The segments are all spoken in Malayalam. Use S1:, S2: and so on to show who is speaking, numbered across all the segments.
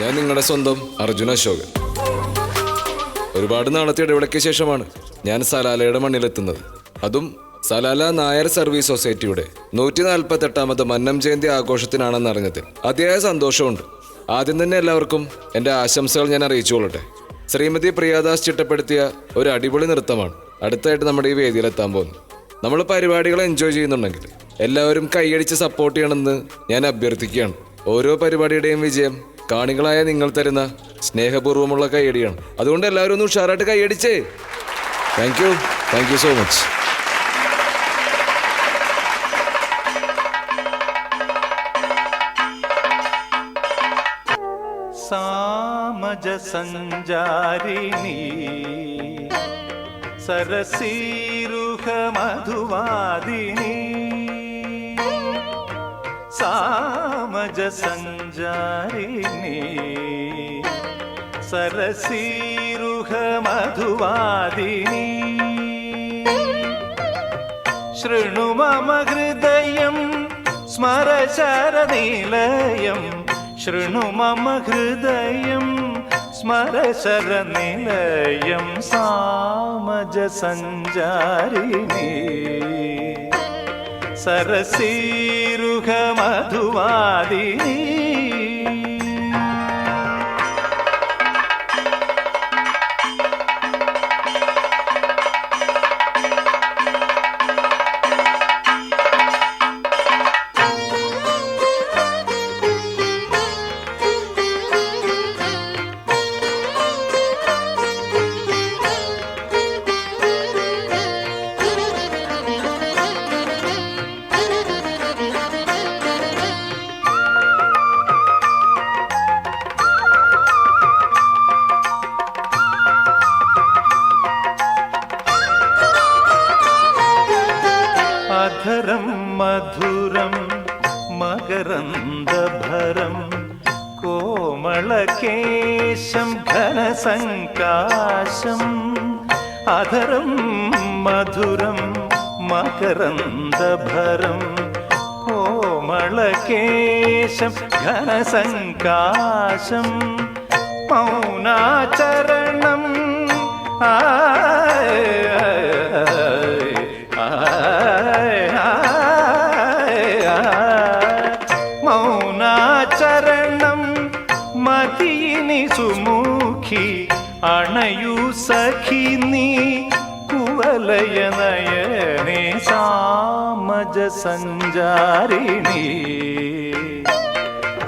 S1: ഞാൻ നിങ്ങളുടെ സ്വന്തം അർജുന അശോകൻ. ഒരുപാട് നാളത്തെ ഇടവേളയ്ക്ക് ശേഷമാണ് ഞാൻ സലാലയുടെ മണ്ണിലെത്തുന്നത്. അതും സലാല നായർ സർവീസ് സൊസൈറ്റിയുടെ നൂറ്റി നാൽപ്പത്തി എട്ടാമത് മന്നം ജയന്തി ആഘോഷത്തിനാണെന്ന് അറിഞ്ഞതിൽ അതിയായ സന്തോഷമുണ്ട്. ആദ്യം തന്നെ എല്ലാവർക്കും എന്റെ ആശംസകൾ ഞാൻ അറിയിച്ചുകൊള്ളട്ടെ ശ്രീമതി പ്രിയാദാസ് ചിട്ടപ്പെടുത്തിയ ഒരു അടിപൊളി നൃത്തമാണ് അടുത്തായിട്ട് നമ്മുടെ ഈ വേദിയിലെത്താൻ പോകുന്നു നമ്മൾ പരിപാടികൾ എൻജോയ് ചെയ്യുന്നുണ്ടെങ്കിൽ എല്ലാവരും കൈയടിച്ച് സപ്പോർട്ട് ചെയ്യണമെന്ന് ഞാൻ അഭ്യർത്ഥിക്കുകയാണ്. ഓരോ പരിപാടിയുടെയും വിജയം കാണികളായ നിങ്ങൾ തരുന്ന സ്നേഹപൂർവമുള്ള കൈയടിയാണ്. അതുകൊണ്ട് എല്ലാവരും ഒന്ന് ഉഷാറായിട്ട് കൈയടിച്ചേ. Thank you thank you so much
S2: സാമജ സഞ്ചാരിണി സരസീരുഹ മധുവാദിനി സാമജ സഞ്ചാരിണി സരസീരുഹ മധുവാദിനി ശൃണു മമ ഹൃദയം സ്മരശരനിലയം. ശൃണു മമ ഹൃദയം സ്മരശരനിലയം. സാമജ സഞ്ചാരിണി സരസീരുഹ മധുവാദിനി അധരം മധുരം മകരന്ദഭരം കോമളകേശം ഘനസങ്കാശം അധരം മധുരം മകരന്ദഭരം കോമളകേശം ഘനസങ്കാശം മൗനാചരണം ആയ സഖി നീ കുവലയ നയനേ സാമജ സഞ്ചാരിണി.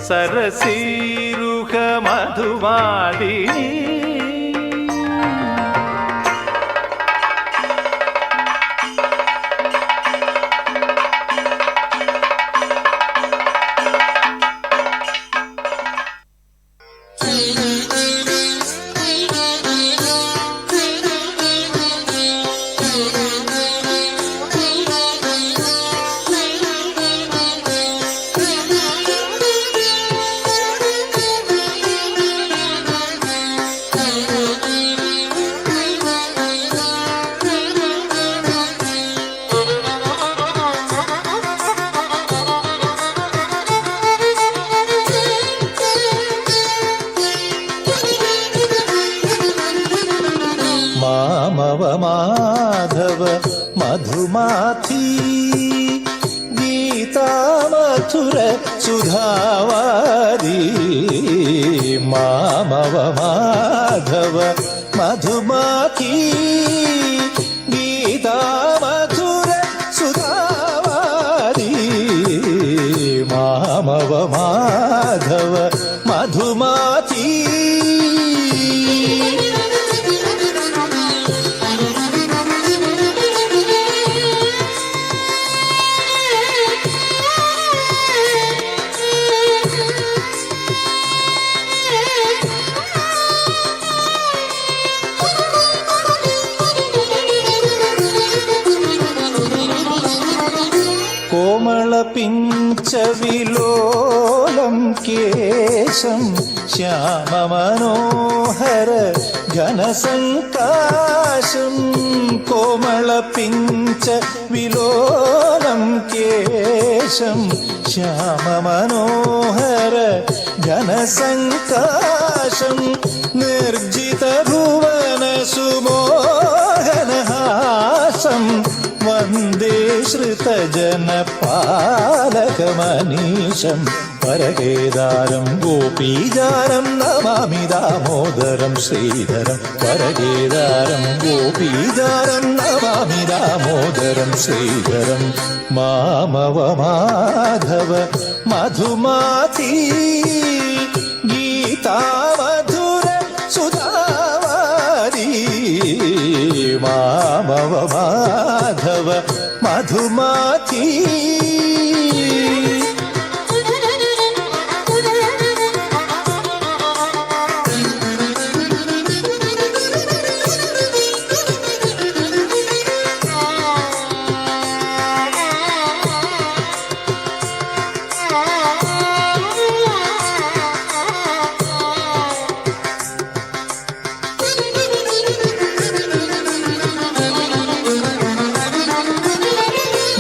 S2: സരസീരുഹ മധുവാദിനി
S3: മാമവ മാധവ മധുമാധി ഗീതാമധുര സുധാവാദി മാമവ മാധവ മധുമാധി ഗീതാമധുര സുധാവാദി മാമവ മാധവ മധുമാധി കോമള लपिञ्चविलोलं केशं श्याममनोहर घनसङ्काशं कोमलपिञ्च विलोलं
S2: केशं श्याममनोहर घनसङ्काशं निर्जितभुवनसुमोहनहासम् വന്ദേ ശ്രുതജനപാലകമനീശം പരകേദാരം ഗോപീജാരം നമാമി ദാമോദരം ശ്രീധരം. പരകേദാരം ഗോപീജാരം നമാമി ദാമോദരം ശ്രീധരം. മാമവ മാധവ മധുമാതി ഗീതാമധുര സുധാവാരി മാമവ മാധവ మధుమాతి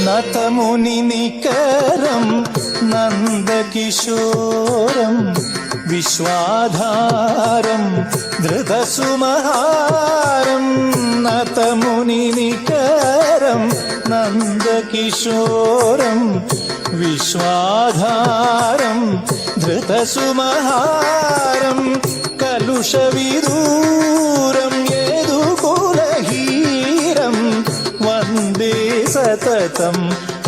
S2: നതമുനി നികരം നന്ദകിശോരം വിശ്വാധാരം ധൃതസുമഹാരം. നതമുനി നികരം നന്ദകിശോരം വിശ്വാധാരം ധൃതസുമഹാരം കലുഷവിദൂരം. സതതം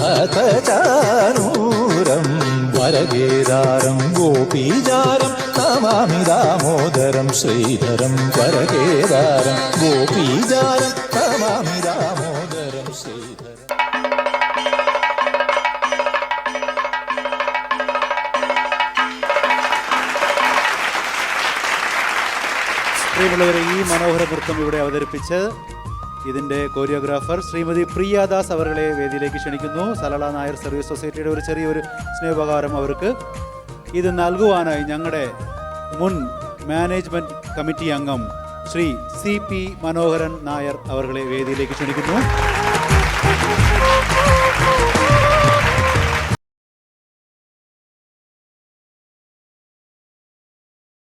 S2: അതചാനൂരം വരകേദാരം ഗോപീജാരം നമാമി ദാമോദരം ശ്രീധരം വരകേദാരം ഗോപീജാരം നമാമി ദാമോദരം ശ്രീധരം
S4: ഈ മനോഹര നൃത്തം ഇവിടെ അവതരിപ്പിച്ച് ഇതിന്റെ കോറിയോഗ്രാഫർ ശ്രീമതി പ്രിയാദാസ് അവരുടെ വേദിയിലേക്ക് ക്ഷണിക്കുന്നു. സലള നായർ സർവീസ് സൊസൈറ്റിയുടെ ഒരു ചെറിയൊരു സ്നേഹോപകാരം അവർക്ക് ഇത് നൽകുവാനായി ഞങ്ങളുടെ മുൻ മാനേജ്മെന്റ് കമ്മിറ്റി അംഗം ശ്രീ സി പി മനോഹരൻ നായർ അവരുടെ വേദിയിലേക്ക് ക്ഷണിക്കുന്നു.